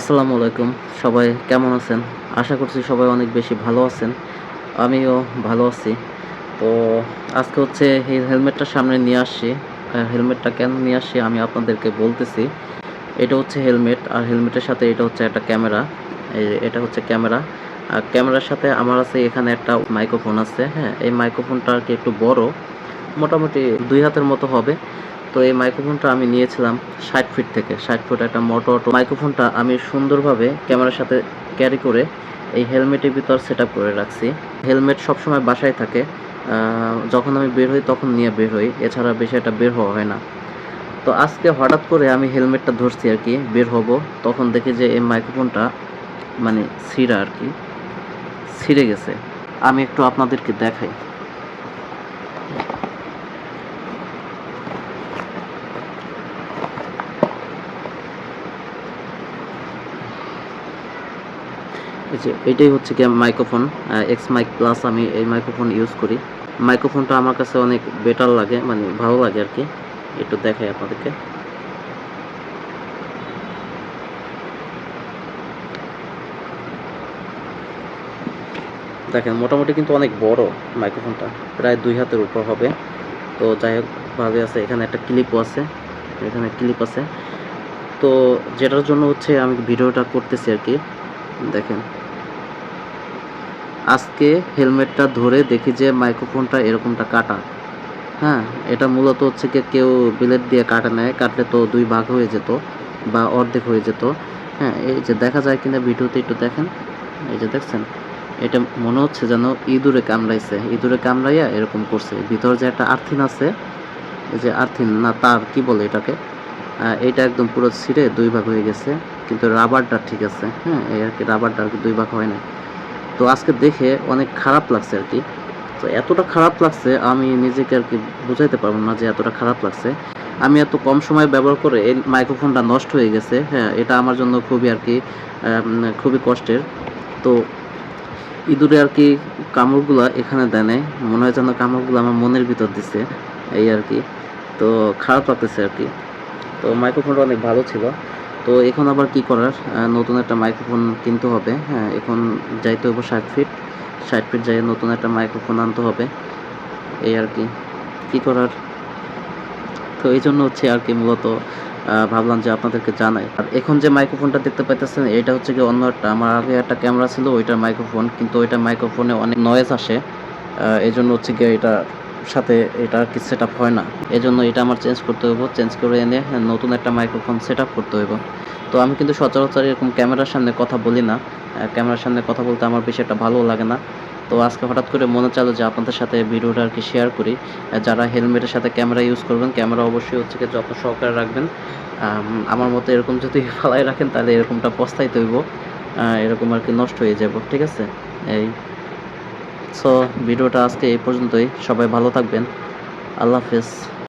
আসসালামু আলাইকুম। সবাই কেমন আছেন? আশা করছি সবাই অনেক বেশি ভালো আছেন। আমিও ভালো আছি। তো আজকে হচ্ছে এই হেলমেটটা সামনে নিয়ে আসছি। হেলমেটটা কেন নিয়ে আসছি আমি আপনাদেরকে বলতেছি। এটা হচ্ছে হেলমেট আর হেলমেটের সাথে এটা হচ্ছে একটা ক্যামেরা। এটা হচ্ছে ক্যামেরা। আর ক্যামেরার সাথে আমার আছে এখানে একটা মাইক্রোফোন আছে। হ্যাঁ এই মাইক্রোফোনটা আর কি একটু বড়। মোটামুটি দুই হাতের মতো হবে। তো এই মাইক্রোফোনটা আমি নিয়েছিলাম ষাট ফিট থেকে। ষাট ফুট একটা মোটো অটো মাইক্রোফোনটা আমি সুন্দরভাবে ক্যামেরার সাথে ক্যারি করে এই হেলমেটের ভিতর সেট করে রাখছি। হেলমেট সবসময় বাসায় থাকে। যখন আমি বের হই তখন নিয়ে বের হই। এছাড়া বেশি একটা বের হওয়া হয় না। তো আজকে হঠাৎ করে আমি হেলমেটটা ধরছি আর কি, বের হব। তখন দেখি যে এই মাইক্রোফোনটা মানে ছিঁড়া আর কি, ছিঁড়ে গেছে। আমি একটু আপনাদেরকে দেখাই। এটাই হচ্ছে কি মাইক্রোফোন এক্স মাইক প্লাস আমি এই মাইক্রোফোন ইউজ করি। মাইক্রোফোনটা আমার কাছে অনেক বেটার লাগে মানে ভালো লাগে আর কি। একটু দেখাই আপনাদেরকে। দেখেন, মোটামুটি কিন্তু অনেক বড় মাইক্রোফোনটা প্রায় দুই হাতের উপর হবে। তো যাই হোক, ভাবে আছে, এখানে একটা ক্লিপও আছে, এখানে ক্লিপ আছে। তো যেটার জন্য হচ্ছে আমি ভিডিওটা করতেছি আর কি। দেখেন। আজকে হেলমেটটা ধরে দেখি যে মাইক্রোফোনটা এরকমটা কাটা। হ্যাঁ এটা মূলত হচ্ছে কি কেউ বিলেট দিয়ে কাটা নেয়, কাটলে তো দুই ভাগ হয়ে যেত বা অর্ধেক হয়ে যেত। হ্যাঁ এই যে দেখা যায় কিনা ভিডিওতে একটু দেখেন। এই যে দেখছেন, এটা মনে হচ্ছে যেন ইঁদুরে কামড়াইছে। ইঁদুরে কামড়াইয়া এরকম করছে। ভিতরে যে একটা আর্থিন আছে, এই যে আর্থিন না তার, কি বলে এটাকে? এটা একদম পুরো ছিঁড়ে দুই ভাগ হয়ে গেছে, কিন্তু রাবারটা ঠিক আছে। হ্যাঁ এই আর কি রাবারটা আর কি দুই ভাগ হয় না তো আজকে দেখে অনেক খারাপ লাগছে আর কি। তো এতটা খারাপ লাগছে, আমি নিজেকে আর কি বুঝাইতে পারব না যে এতটা খারাপ লাগছে। আমি এত কম সময় ব্যবহার করে এই মাইক্রোফোনটা নষ্ট হয়ে গেছে হ্যাঁ এটা আমার জন্য খুবই আর কি খুবই কষ্টের। তো ইঁদুরে আর কি কামড়গুলো এখানে দেয় মনে হয় যেন কামড়গুলো আমার মনের ভিতর দিছে, এই আর কি। তো খারাপ লাগতেছে আর কি। তো মাইক্রোফোনটা অনেক ভালো ছিল। তো এখন আবার কি করার? নতুন একটা মাইক্রোফোন কিনতে হবে। হ্যাঁ এখন যাইতে হবে ষাট ফিট ষাট ফিট যাই নতুন একটা মাইক্রোফোন আনতে হবে। এই আর কি। কি করার? তো এই জন্য হচ্ছে আর কি মূলত ভাবলাম যে আপনাদেরকে জানাই। আর এখন যে মাইক্রোফোনটা দেখতে পাইতেছেন, এটা হচ্ছে কি অন্য একটা। আমার আগে একটা ক্যামেরা ছিল, ওইটার মাইক্রোফোন কিন্তু ওইটা মাইক্রোফোনে অনেক নয়েজ আসে। এই জন্য হচ্ছে কি এটা সাথে এটা আর কি সেট হয় না। এই জন্য এটা আমার চেঞ্জ করতে হইব চেঞ্জ করে এনে নতুন একটা মাইক্রোফোন সেট করতে হইব। তো আমি কিন্তু সচরাচর এরকম ক্যামেরার সামনে কথা বলি না। ক্যামেরার সামনে কথা বলতে আমার বেশি একটা ভালো লাগে না। তো আজকে হঠাৎ করে মনে চালো যে আপনাদের সাথে ভিডিওটা আর কি শেয়ার করি। যারা হেলমেটের সাথে ক্যামেরা ইউজ করবেন, ক্যামেরা অবশ্যই হচ্ছে যত্ন সহকারে রাখবেন। আমার মতো এরকম যদি ফালাই রাখেন, তাহলে এরকমটা পস্তাইতে হইব। এরকম আর কি নষ্ট হয়ে যাব ঠিক আছে? এই সো ভিডিওটা আজকে এই পর্যন্তই। সবাই ভালো থাকবেন। আল্লাহ হাফেজ।